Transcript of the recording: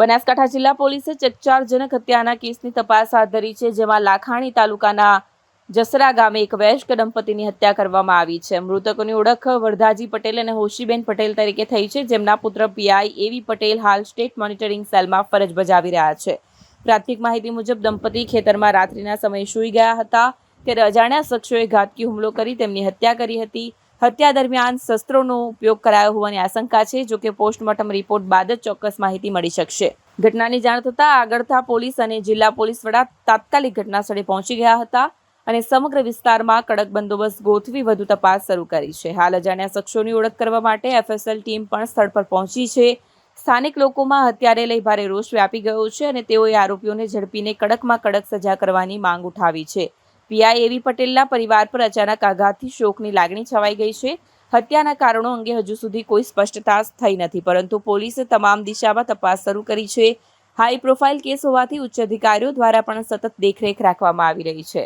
બનાસકાંઠા જિલ્લા પોલીસે ચકચારજનક હત્યાના કેસની તપાસ હાથ ધરી છે, જેમાં લાખાણી તાલુકાના જસરા ગામે એક વયસ્ક દંપતીની હત્યા કરવામાં આવી છે. મૃતકોની ઓળખ વરધાજી પટેલ અને હોશીબેન પટેલ તરીકે થઈ છે. જેમના પુત્ર પીઆઈ એવી પટેલ હાલ સ્ટેટ મોનિટરિંગ સેલમાં ફરજ બજાવી રહ્યા છે. પ્રાથમિક માહિતી મુજબ દંપતી ખેતરમાં રાત્રિના સમયે સૂઈ ગયા હતા. ત્યારે અજાણ્યા શખ્સોએ ઘાતકી હુમલો કરી તેમની હત્યા કરી હતી. હત્યા દરમિયાન શસ્ત્રોનો ઉપયોગ કરાયો હોવાની આશંકા છે, જો કે પોસ્ટમોર્ટમ રિપોર્ટ બાદ જ ચોક્કસ માહિતી મળી શકશે. ઘટનાની જાણ થતાં આગળતા પોલીસ અને જિલ્લા પોલીસ વડા તાત્કાલિક ઘટનાસ્થળે પહોંચી ગયા હતા અને સમગ્ર વિસ્તારમાં કડક બંદોબસ્ત ગોઠવી વધુ તપાસ શરૂ કરી છે. હાલ અજાણ્યા શખ્સોની ઓળખ કરવા માટે એફએસએલ ટીમ પણ સ્થળ પર પહોંચી છે. સ્થાનિક લોકોમાં હત્યારે લઈ ભારે રોષ વ્યાપી ગયો છે અને તેઓએ આરોપીઓને ઝડપીને કડકમાં કડક સજા કરવાની માંગ ઉઠાવી છે. પીઆઈ એવી પટેલના પરિવાર પર અચાનક આઘાતથી શોકની લાગણી છવાઈ ગઈ છે. હત્યાના કારણો અંગે હજુ સુધી કોઈ સ્પષ્ટતા થઈ નથી, પરંતુ પોલીસે તમામ દિશામાં તપાસ શરૂ કરી છે. હાઈ પ્રોફાઇલ કેસ હોવાથી ઉચ્ચ અધિકારીઓ દ્વારા પણ સતત દેખરેખ રાખવામાં આવી રહી છે.